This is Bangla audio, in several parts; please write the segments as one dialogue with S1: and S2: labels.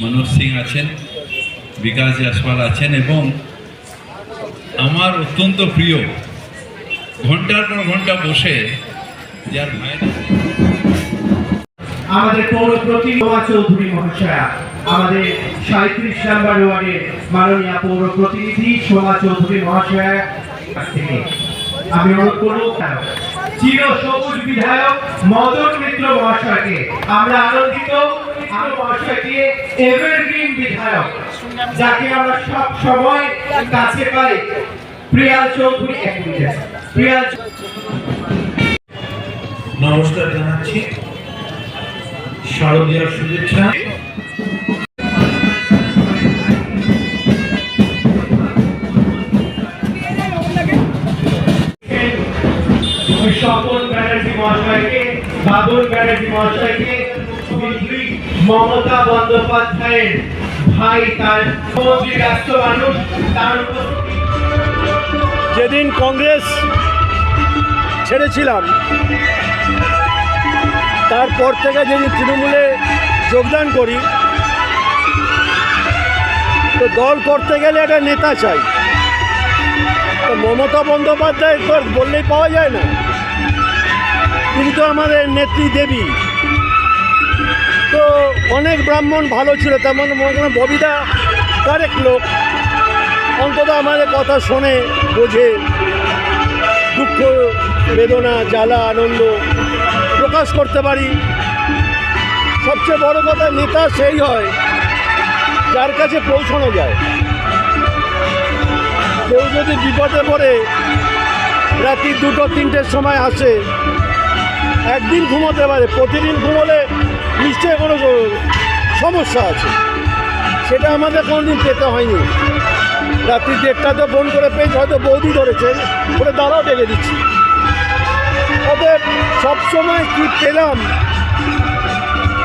S1: মনোজ সিং আছেন, বিকাশ জয়সওয়াল আছেন এবং আমার অত্যন্ত প্রিয়, ঘণ্টার পর ঘণ্টা বসে যার ভাইয়ের
S2: আমাদের পৌর প্রতিমা চৌধুরী মহাশয়া, আমাদের সাঁত্রিশ নাম্বার ওয়ার্ডের মাননীয় পৌর প্রতিনিধি সোমা চৌধুরী মহাশয়া কাছ থেকে। আমি অনুরোধ করব চির সবুজ বিধায়ক মদন মিত্র মহাশয়কে আমরা আনন্দিত আর মহাশয়কে এভারগ্রিন বিধায়ক যাকে আমরা সব সময় কাছে পাই প্রিয়াল চৌধুরী এক মিনিট প্রিয়াল নমস্কার জানাচ্ছি। শারদীয়ার শুভেচ্ছা। স্বপন ব্যানার্জি মহাশয়কে বাবুল ব্যানার্জি মহাশয়কে মন্ত্রী মমতা বন্দ্যোপাধ্যায়ের ভাই তার ব্যস্ত মানুষ, তার
S3: যেদিন কংগ্রেস ছেড়েছিলাম, তারপর থেকে যেদিন তৃণমূলে যোগদান করি, তো দল করতে গেলে একটা নেতা চাই। তো মমতা বন্দ্যোপাধ্যায় বললেই পাওয়া যায় না। তিনি তো আমাদের নেত্রী দেবী। তো অনেক ব্রাহ্মণ ভালো ছিল, তেমন মনে ববিদা কারেক্ট লোক। অন্তত আমাদের কথা শোনে, বোঝে, দুঃখ, বেদনা, জ্বালা, আনন্দ প্রকাশ করতে পারি। সবচেয়ে বড় কথা নেতা সেই হয়, যার কাছে পৌঁছানো যায়। কেউ যদি বিপদে পড়ে, রাত্রি দুটো, তিনটের সময় আসে, একদিন ঘুমোতে পারে, প্রতিদিন ঘুমোলে নিশ্চয়ই কোনো সমস্যা আছে। সেটা আমাদের কোনোদিন পেতে হয়নি। রাত্রি দেড়টাতে ফোন করে পেয়েছে, হয়তো বৌদি ধরেছেন ওরে দাঁড়াও ডেকে দিচ্ছি। ওদের সবসময় কি পেলাম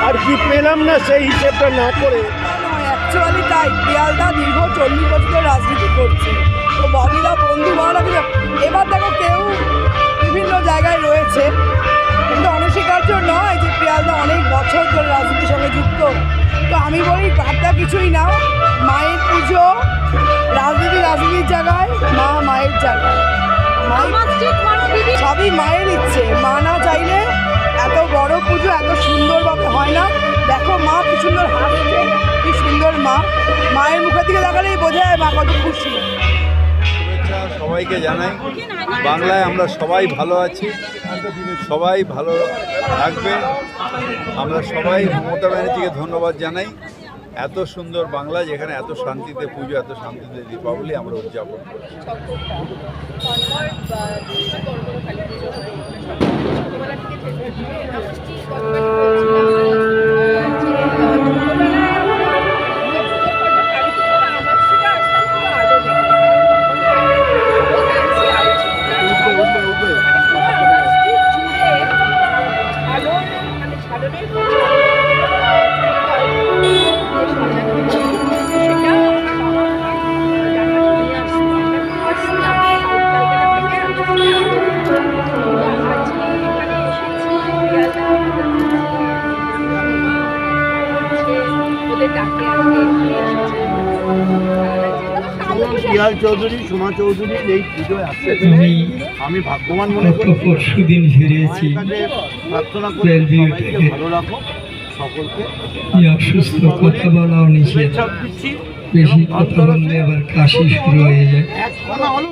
S3: আর কি পেলাম না সেই হিসেবটা না করে
S4: অ্যাকচুয়ালি তাই পিয়ালদা দীর্ঘ চল্লিশ মায়ের সবই মায়ের ইচ্ছে। মা না চাইলে এত বড় পুজো এত সুন্দরভাবে হয় না। দেখো মা কি সুন্দর হাসছে কি সুন্দর মা। মায়ের মুখের দিকে দেখালেই বোঝা যায় মা কত খুশি।
S5: সবাইকে জানাই। বাংলায় আমরা সবাই ভালো আছি। সবাই ভালো থাকবে। আমরা সবাই মমতা ব্যানার্জিকে ধন্যবাদ জানাই। এত সুন্দর বাংলা যেখানে এত শান্তিতে পুজো এত শান্তিতে দীপাবলি আমরা উদযাপন করছি।
S3: পিয়াল চৌধুরী সোমা চৌধুরী এই পুজোয় আসছে
S6: আমি
S3: আমি ভাগ্যবান মনে করি
S6: পরশুদিন পরশু দিন ফিরেছি।
S3: প্রার্থনা করি ভালো রাখো সকলকে।
S6: অসুস্থ কথা বলাও নিষেধ। বেশি কথা বললে আবার কাশি শুরু হয়ে যায়।